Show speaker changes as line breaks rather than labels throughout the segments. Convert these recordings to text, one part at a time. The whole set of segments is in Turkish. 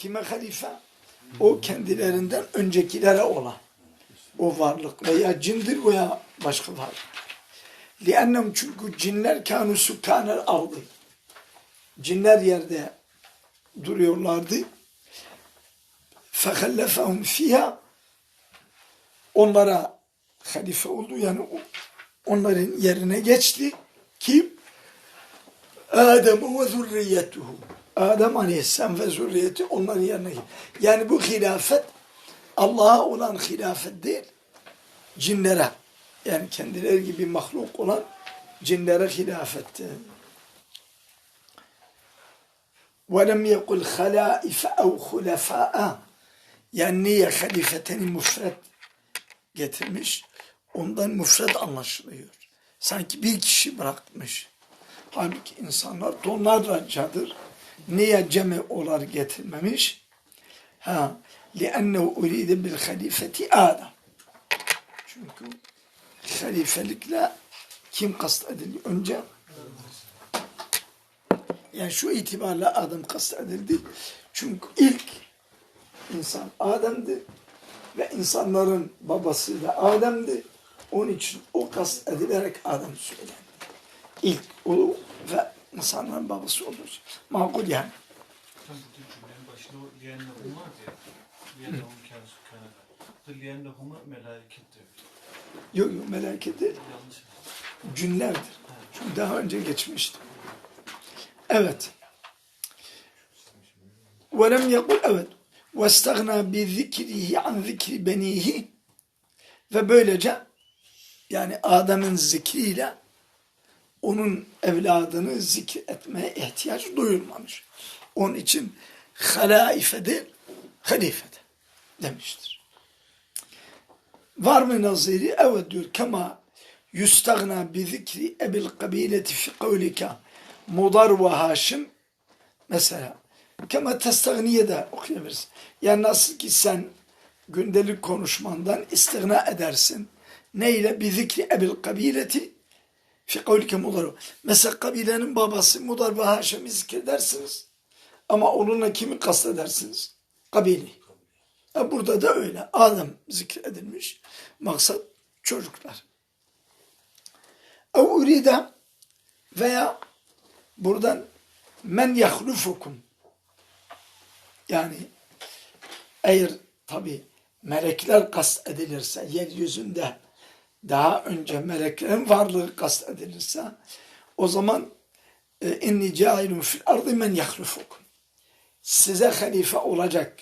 kime halife? O kendilerinden öncekilere olan o varlık veya cindir veya başka varlık. لِأَنَّمْ çünkü cinler kânû sükânel ardı. Cinler yerde duruyorlardı. فَخَلَّفَهُمْ فِيهَا Onlara halife oldu. Yani o- onların yerine geçti. Kim? Adem ve zürriyetuhu. Adem Aleyhisselam ve zürriyeti onların yerine geçti. Yani bu hilafet Allah'a olan hilafet değil, cinlere yani kendileri gibi mahluk olan cinlere hilafetti. وَلَمْ يَقُلْ خَلَائِفَ اَوْ خُلَفَاءَ Yani niye halifeteni müfred getirmiş? Ondan müfred anlaşılıyor. Sanki bir kişi bırakmış. Halbuki insanlar tonlarcadır. Niye cemi olarak getirmemiş? Ha, لِأَنَّهُ اُرِيدَ بِالْخَلِيفَةِ Adam. Çünkü halifelikle kim kastedildi? Önce yani şu itibarla Adem kastedildi. Çünkü ilk insan Adem'di ve insanların babası da Adem'di. Onun için o kast edilerek Adem söylendi. İlk o ve insanların babası olur. Makul yani.
Tam bu cümlenin başında o liyennehum var ya. Liyennehum kâne sükâne. Liyennehum'a melaiket diyor.
Yok yok meleke değil.
Yanlış.
Cünlerdir. Çünkü daha önce geçmişti. Evet. وَلَمْ يَقُلْ evet. وَاسْتَغْنَى بِذِكْرِهِ عَنْ ذِكْرِ بَن۪يهِ Ve böylece yani Adem'in zikriyle onun evladını zikretmeye ihtiyaç duyulmamış. Onun için halaife değil, halife de demiştir. Var mı naziri? Evet diyor. Kema yustagna bi zikri ebil kabileti fi kavlika mudar ve haşim mesela kema testagniye de okuyabiliriz. Yani nasıl ki sen gündelik konuşmandan istigna edersin. Neyle? Bi zikri ebil kabileti fi kavlike mudar. Mesela kabilenin babası mudar ve haşim'i zikredersiniz. Ama onunla kimi kastedersiniz? Kabili. E burada da öyle. Adem zikredilmiş. Maksat çocuklar. Ev uride veya buradan men yahlufukum yani eğer tabi melekler kast edilirse yeryüzünde daha önce meleklerin varlığı kast edilirse o zaman e, inni cailun fil ardı men yahlufukum size halife olacak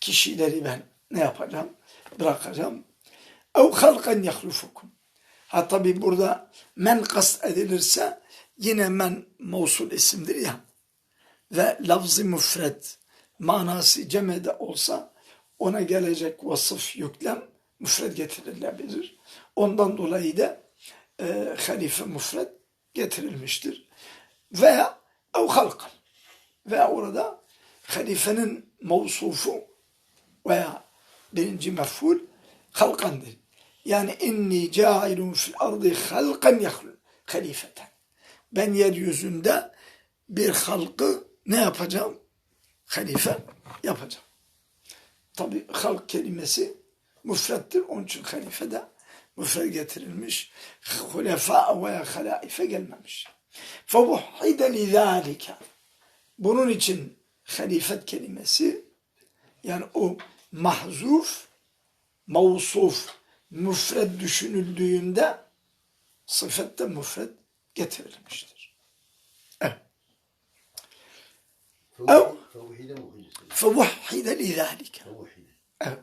kişileri ben ne yapacağım? Bırakacağım. Ev halkan yahlufukum. Ha tabi burada men kast edilirse yine men mevsul isimdir ya. Ve lafzı müfred manası cemede olsa ona gelecek vasıf yüklem müfred getirilebilir. Ondan dolayı da e, halife müfred getirilmiştir. Veya ev halkan. Veya orada halifenin mevsufu veya birinci mef'ul halkandır. Yani inni cailun fil ardı halkan yahlul halifeten. Ben yeryüzünde bir halkı ne yapacağım? Halife yapacağım. Tabi halk kelimesi müfrettir. Onun için halife de Mısır getirilmiş. Hulefa ve halaife gelmemiş. Fevuhide lidâlike. Bunun için halifet kelimesi yani o mahzuf, mavsuf, müfred düşünüldüğünde sıfette müfred getirilmiştir. Evet. Ev fevahhide
lidâlike.
Evet.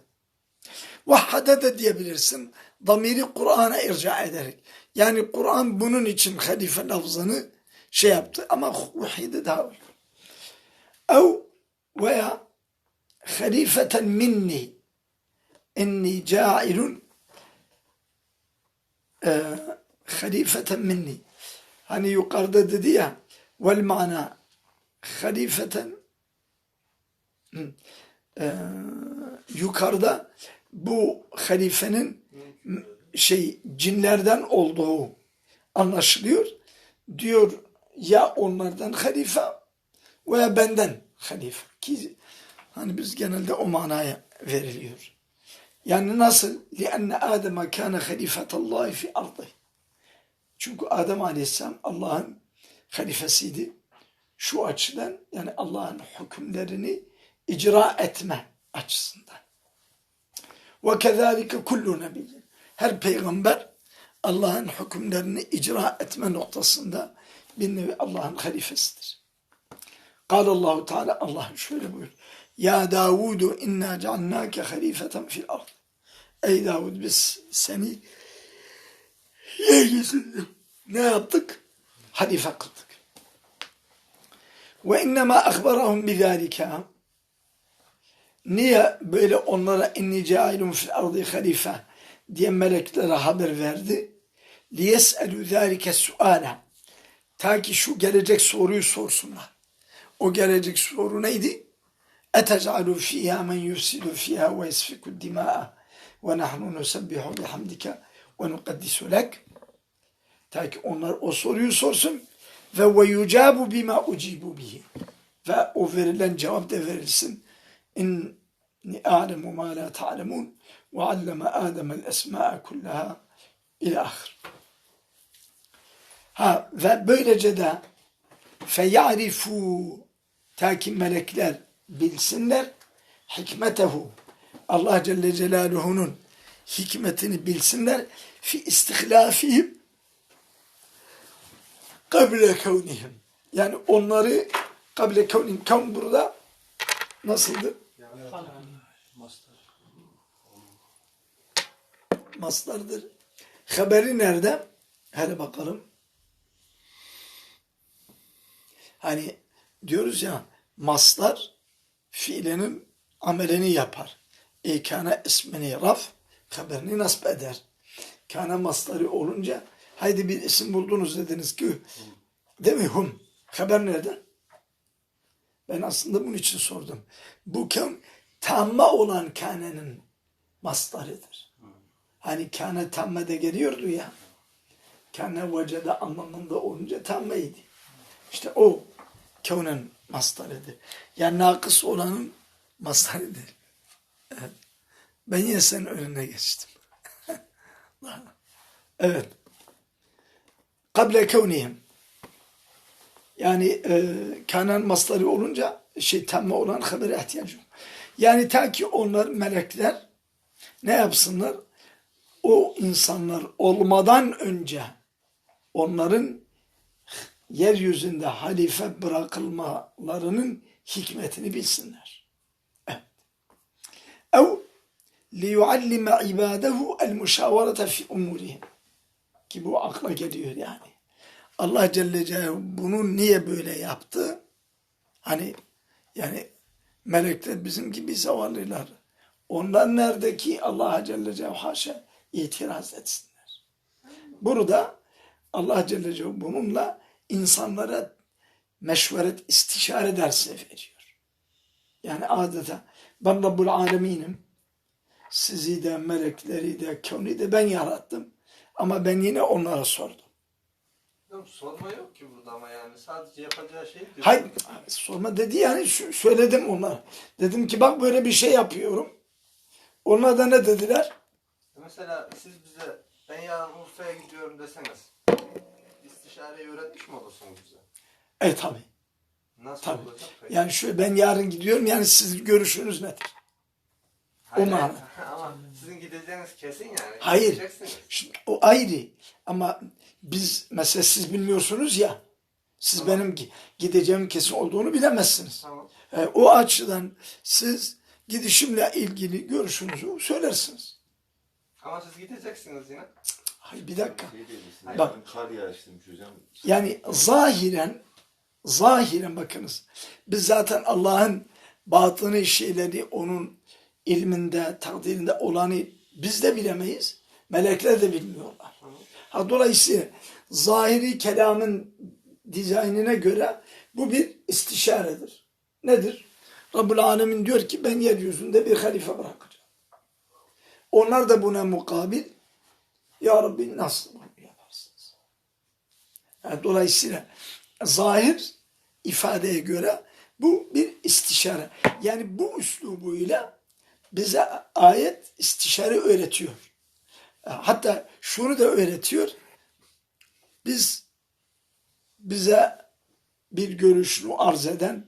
Vahhada da diyebilirsin. Damiri Kur'an'a irca ederek. Yani Kur'an bunun için halife lafzını şey yaptı ama vahide daha uygun. Ev veya halifeten minni inni cailun e, halifeten minni. Hani yukarıda dedi ya vel mana halifeten e, yukarıda bu halifenin m- şey cinlerden olduğu anlaşılıyor. Diyor ya onlardan halife veya benden halife. Ki Hani biz genelde o manaya veriliyor. Yani nasıl? لِأَنَّ آدَمَ كَانَ خَلِفَةَ اللّٰهِ فِي أَرْضِهِ Çünkü Adem Aleyhisselam Allah'ın halifesiydi. Şu açıdan yani Allah'ın hükümlerini icra etme açısından. Ve kezalike kullu nebiyyin. Her peygamber Allah'ın hükümlerini icra etme noktasında bir nevi Allah'ın halifesidir. Kal Allahu Teala Allah şöyle buyur. Ya Davudu inna ceannake halifeten fil ard. Ey Davud biz seni yeryüzünde ne yaptık? Halife kıldık. Ve innema ahbarahum Niye böyle onlara inni ceailun fil ardı halife diye meleklere haber verdi? Liyeselü zâlike suâle. Ta ki şu gelecek soruyu sorsunlar. O gelecek soru neydi? Etecalü fiyâ men yufsidu fiyâ ve esfikü dimâ'a ve nahnu nusebbihu bihamdike ve nukaddisu lek. Ta ki onlar o soruyu sorsun ve ve yucabu bima ucibu bihi. Ve o verilen cevap da verilsin اِنِّ أَعْلَمُ مَا لَا تَعْلَمُونَ وَعَلَّمَ آدَمَ الْأَسْمَاءَ كُلَّهَا İlâ ahir. Ha ve böylece de feyarifu ta ki melekler bilsinler hikmetehu Allah Celle Celaluhu'nun hikmetini bilsinler fi istihlafihim kable kevnihim yani onları kable kevnihim kavn burada nasıldı? Maslardır. Haberi nerede? Hele bakalım. Hani diyoruz ya maslar fiilinin amelini yapar. E kana ismini raf haberini nasip eder. Kana masları olunca haydi bir isim buldunuz dediniz ki değil mi hum? Haber nerede? Ben aslında bunun için sordum. Bu kavm tamma olan kanenin maslarıdır. Hani kâne tammede geliyordu ya. Kâne vecede anlamında olunca tammeydi. İşte o kavnen mastarıdır. Yani nakıs olanın mastarıdır. Evet. Ben yine senin önüne geçtim. evet. Kable kevnihim. Yani e, kanan mastarı olunca şey tamme olan habere ihtiyacı. Yani ta ki onlar melekler ne yapsınlar? O insanlar olmadan önce onların yeryüzünde halife bırakılmalarının hikmetini bilsinler. Evet. Ev liyuallime ibadehu el müşavarete fi umurihim. Ki bu akla geliyor yani. Allah Celle Celaluhu bunu niye böyle yaptı? Hani yani melekler bizim gibi zavallılar. Onlar nerede ki Allah Celle Celaluhu haşa itiraz etsinler. Burada Allah Celle Celaluhu bununla insanlara meşveret, istişare dersi veriyor. Yani adeta ben Rabbul Aleminim. Sizi de, melekleri de, kavni de ben yarattım. Ama ben yine onlara sordum.
Yok, sorma yok ki burada ama yani sadece yapacağı şey diyor.
Hayır, sorma dedi yani söyledim onlara. Dedim ki bak böyle bir şey yapıyorum. Onlar da ne dediler?
Mesela siz bize ben yarın Urfa'ya gidiyorum deseniz istişareyi öğretmiş mi olursunuz bize?
E tabi.
Nasıl
Tabii.
olacak peki?
Yani şu ben yarın gidiyorum yani siz görüşünüz nedir?
Hayır,
o
hayır.
mana.
ama sizin gideceğiniz kesin yani.
Hayır. Şimdi o ayrı. Ama biz mesela siz bilmiyorsunuz ya. Siz
Tamam.
benim gi- gideceğim kesin olduğunu bilemezsiniz.
Tamam.
E, o açıdan siz gidişimle ilgili görüşünüzü söylersiniz.
Ama siz gideceksiniz yine.
Hayır bir dakika.
Şey
Bak.
Kar yağıştıymış hocam.
Yani zahiren zahiren bakınız. Biz zaten Allah'ın batını şeyleri onun ilminde, takdirinde olanı biz de bilemeyiz. Melekler de bilmiyorlar. Ha, dolayısıyla zahiri kelamın dizaynına göre bu bir istişaredir. Nedir? Rabbul Alemin diyor ki ben yeryüzünde bir halife bırakacağım. Onlar da buna mukabil Ya Rabbi nasıl bunu yaparsınız? Yani dolayısıyla zahir ifadeye göre Bu bir istişare. Yani bu üslubuyla bize ayet istişare öğretiyor. Hatta şunu da öğretiyor. Biz bize bir görüşünü arz eden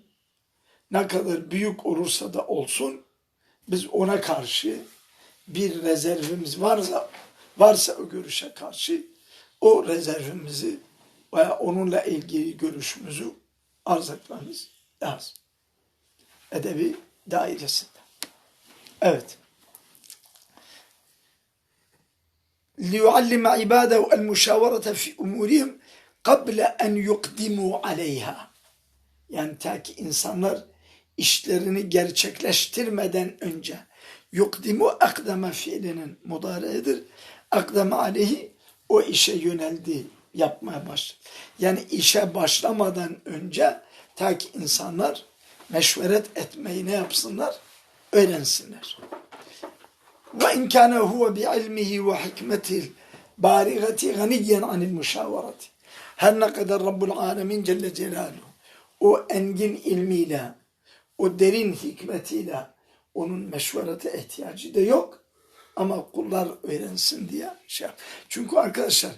ne kadar büyük olursa da olsun biz ona karşı bir rezervimiz varsa varsa o görüşe karşı o rezervimizi veya onunla ilgili görüşümüzü arz etmemiz lazım. Edebi dairesinde. Evet. ليعلم عباده المشاورة في أمورهم قبل أن يقدموا عليها. Yani ta ki insanlar işlerini gerçekleştirmeden önce yukdimu akdama fiilinin mudaridir. Akdama aleyhi o işe yöneldi, yapmaya başladı. Yani işe başlamadan önce ta ki insanlar meşveret etmeyi ne yapsınlar? Öğrensinler. Ve inkâne huve bi ilmihi ve hikmetih barigati ganiyen anil müşavarati. Her ne kadar Rabbul Alemin Celle Celaluhu o engin ilmiyle, o derin hikmetiyle onun meşverete ihtiyacı da yok. Ama kullar öğrensin diye şey yap. Çünkü arkadaşlar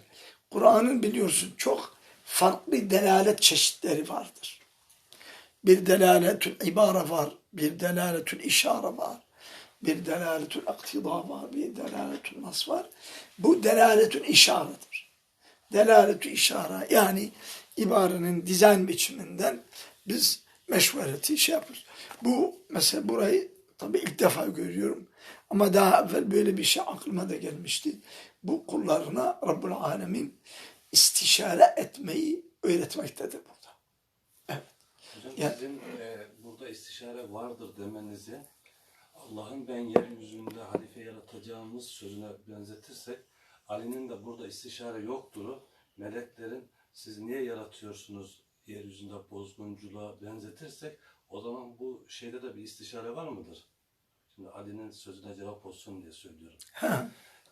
Kur'an'ın biliyorsun çok farklı delalet çeşitleri vardır. Bir delaletül ibare var, bir delaletül işare var, bir delaletül aktida var, bir delaletül nas var. Bu delaletül işaredir. Delaletül işare yani ibarenin dizayn biçiminden biz meşvereti şey yapıyoruz. Bu mesela burayı tabii ilk defa görüyorum. Ama daha evvel böyle bir şey aklıma da gelmişti. Bu kullarına Rabbul Alemin istişare etmeyi öğretmektedir burada.
Hocam
Ya-
sizin e, burada istişare vardır demenizi Allah'ın ben yeryüzünde halife yaratacağımız sözüne benzetirsek Ali'nin de burada istişare yoktur. Meleklerin siz niye yaratıyorsunuz yeryüzünde bozgunculuğa benzetirsek o zaman bu şeyde de bir istişare var mıdır? Şimdi Ali'nin sözüne cevap olsun diye söylüyorum.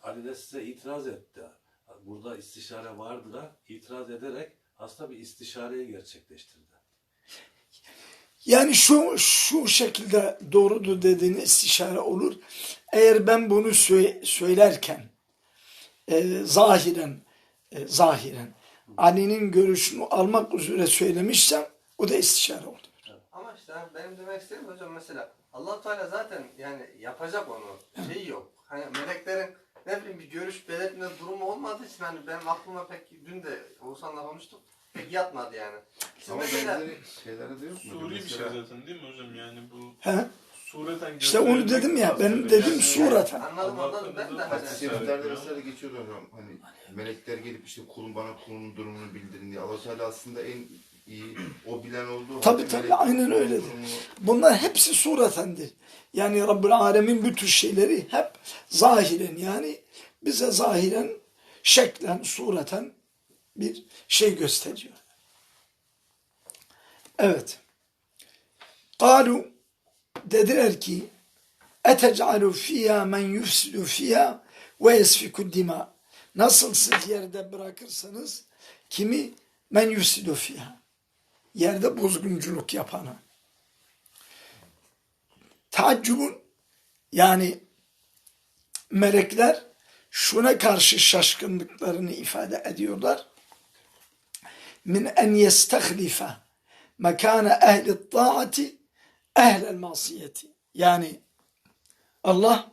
Ali de size itiraz etti. Burada istişare vardır da itiraz ederek aslında bir istişareyi gerçekleştirdi.
Yani şu şu şekilde doğrudur dediğin istişare olur. Eğer ben bunu sö- söylerken e, zahiren e, zahiren Ali'nin görüşünü almak üzere söylemişsem o da istişare oldu.
İşte benim demek istediğim hocam mesela allah Teala zaten yani yapacak onu. Şeyi yok. Hani meleklerin ne bileyim bir görüş belirtme durumu olmadığı için hani benim aklıma pek dün de Oğuzhan'la konuştuk. Pek yatmadı yani. Siz
Ama
mesela
benzeri şeylere de yok mu?
Suri bir şey
Mesela-
zaten değil mi hocam? Yani bu
He?
sureten
İşte onu
gösterilecek
dedim ya, benim
aslında
dedim
yani-
sureten.
anladım anladım ben de
hakkında
hani.
Hadis-i şeriflerde mesela geçiyor hocam hani melekler gelip işte kulun bana kulunun durumunu bildirin diye. Allah Teala aslında en iyi o bilen olduğu
tabii,
melek
aynen öyledir. Bunlar hepsi suretendir. Yani Rabbül Alemin bu tür şeyleri hep zahiren yani bize zahiren şeklen, sureten bir şey gösteriyor. Evet. Kalu dediler ki etec'alu fiyâ men yufsidu fiyâ ve yesfiku dima. Nasıl siz yerde bırakırsanız kimi men yufsidu fiyâ. Yerde bozgunculuk yapanı. Taaccubun yani melekler şuna karşı şaşkınlıklarını ifade ediyorlar. Min en yestehlife mekane ehli taati ehlel masiyeti. Yani Allah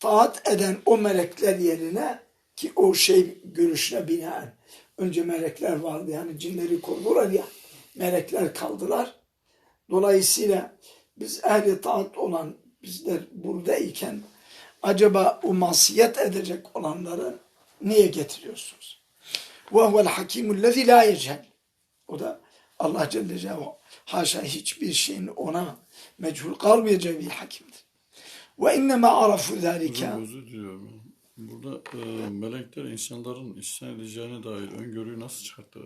taat eden o melekler yerine ki o şey görüşüne binaen önce melekler vardı yani cinleri koruyorlar ya melekler kaldılar. Dolayısıyla biz ehli taat olan bizler buradayken acaba o masiyet edecek olanları niye getiriyorsunuz? Huvel hakimul lezi la yechel. O da Allah Celle Celaluhu haşa hiçbir şeyin ona mechul kalmayacağı bir hakimdir. Ve innema arafu
diliyorum. Burada e, melekler insanların isyan edeceğine dair öngörüyü nasıl çıkarttı?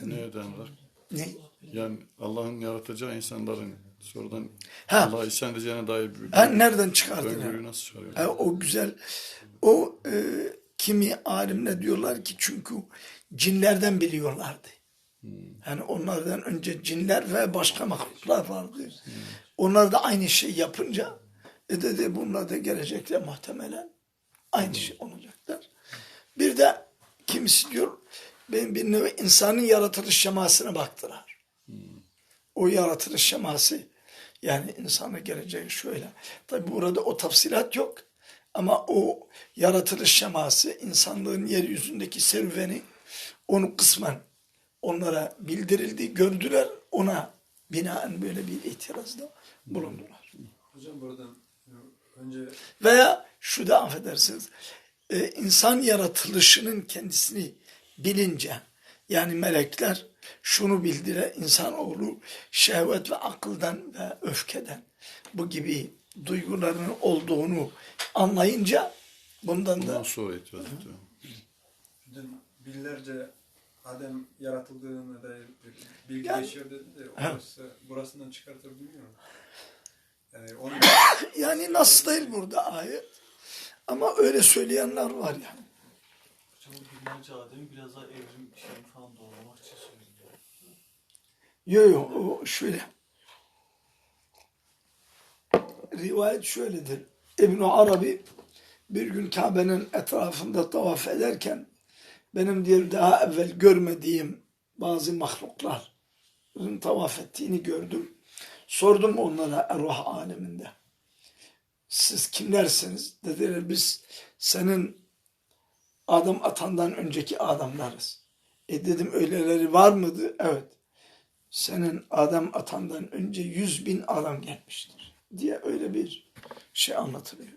Nereden var?
Ne?
Yani Allah'ın yaratacağı insanların sonradan
Ha.
Allah'a isyan edeceğine dair bir
Ha, nereden çıkardın?
öngörüyü nasıl çıkarıyor?
Ha, o güzel. O e, kimi alimler diyorlar ki çünkü cinlerden biliyorlardı. Yani onlardan önce cinler ve başka mahluklar vardı. Onlar da aynı şey yapınca e dedi bunlar da gelecekler muhtemelen aynı şey olacaklar. Bir de kimisi diyor ben bir nevi insanın yaratılış şemasına baktılar. O yaratılış şeması yani insana geleceği şöyle. Tabi burada o tafsilat yok. Ama o yaratılış şeması insanlığın yeryüzündeki serüveni onu kısmen onlara bildirildi, gördüler. Ona binaen böyle bir itirazda bulundular.
Hocam buradan önce
Veya şu da affedersiniz, e, insan yaratılışının kendisini bilince, yani melekler şunu bildiler, insanoğlu şehvet ve akıldan ve öfkeden bu gibi duyguların olduğunu anlayınca bundan da
itiraz ediyor.
dün binlerce Adem yaratıldığına dair bir bilgi
Yani-
geçiyor dedi de orası, burasından çıkartır bilmiyorum. Yani onu
yani nasıl değil burada ayet ama öyle söyleyenler var yani.
Biraz daha evrim şeyini falan doğrulamak için söylüyor.
Yok yok o şöyle. Rivayet şöyledir. İbn Arabi bir gün Kabe'nin etrafında tavaf ederken benim diyor daha evvel görmediğim bazı mahlukların tavaf ettiğini gördüm. Sordum onlara ervah aleminde. Siz kimlersiniz? Dediler biz senin Adam atandan önceki adamlarız. E dedim öyleleri var mıydı? Evet senin adam atandan önce yüz bin adam gelmiştir diye öyle bir şey anlatılıyor.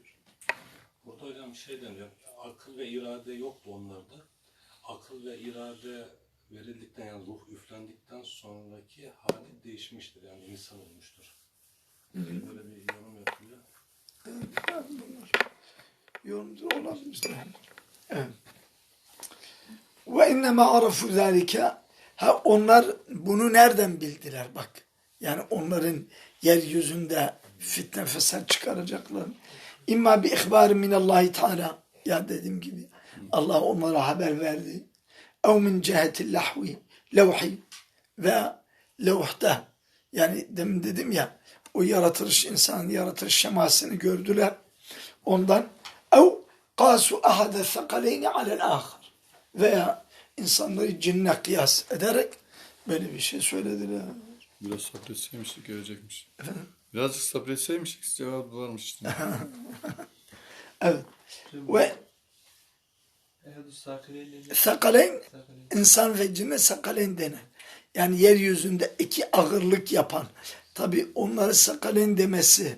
Burada hocam şey deniyor, akıl ve irade yoktu onlarda. Akıl ve irade verildikten yani ruh üflendikten sonraki hali değişmiştir. Yani insan olmuştur. Böyle bir yorum yapılıyor.
Bunlar yorumdur olabilir. Ve innema arafu zalika ha onlar bunu nereden bildiler bak. Yani onların yeryüzünde fitne fesat çıkaracaklar. İmma bi ihbar min Allah Teala ya dediğim gibi Allah onlara haber verdi. Ev min cihetil lahvi levhi ve levhta yani demin dedim ya o yaratılış insan yaratılış şemasını gördüler. Ondan ev kasu ahade sakaleyni alel ahar veya insanları cinne kıyas ederek böyle bir şey söylediler.
Biraz sabretseymiştik görecekmiş. Birazcık sabretseymiştik cevabı varmış.
Evet. Ve sakaleyn insan ve cinne sakaleyn denir. Yani yeryüzünde iki ağırlık yapan. Tabi onları sakaleyn demesi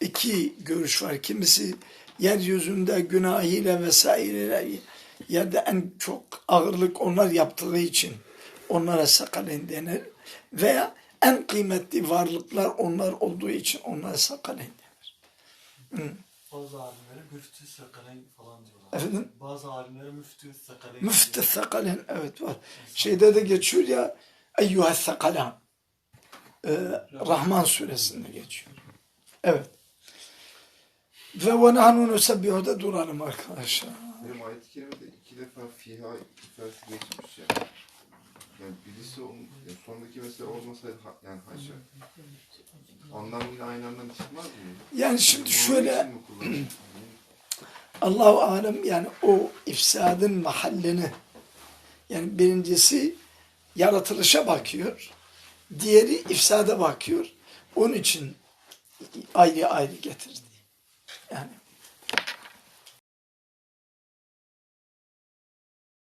iki görüş var. Kimisi yeryüzünde günahıyla vesaireyle yerde en çok ağırlık onlar yaptığı için onlara sakaleyn denir. Veya en kıymetli varlıklar onlar olduğu için onlara sakaleyn denir.
bazı alimlere müftü sakaleyn falan diyorlar.
Efendim?
Bazı alimlere müftü sakaleyn
Müftü sakalen evet var. Şeyde de geçiyor ya eyyuha sakalan. Ee, Rahman suresinde geçiyor. Evet. Ve ve nahnu nusebbihu'da duralım arkadaşlar.
Benim ayet-i kerimede iki defa fiha ifadesi geçmiş ya. Yani birisi yani sondaki mesela olmasaydı ha- yani haşa. Anlam yine aynı anlam çıkmaz mı?
Yani şimdi şöyle? Allahu alem yani o ifsadın mahallini yani birincisi yaratılışa bakıyor. Diğeri ifsada bakıyor. Onun için ayrı ayrı getirdi. Yani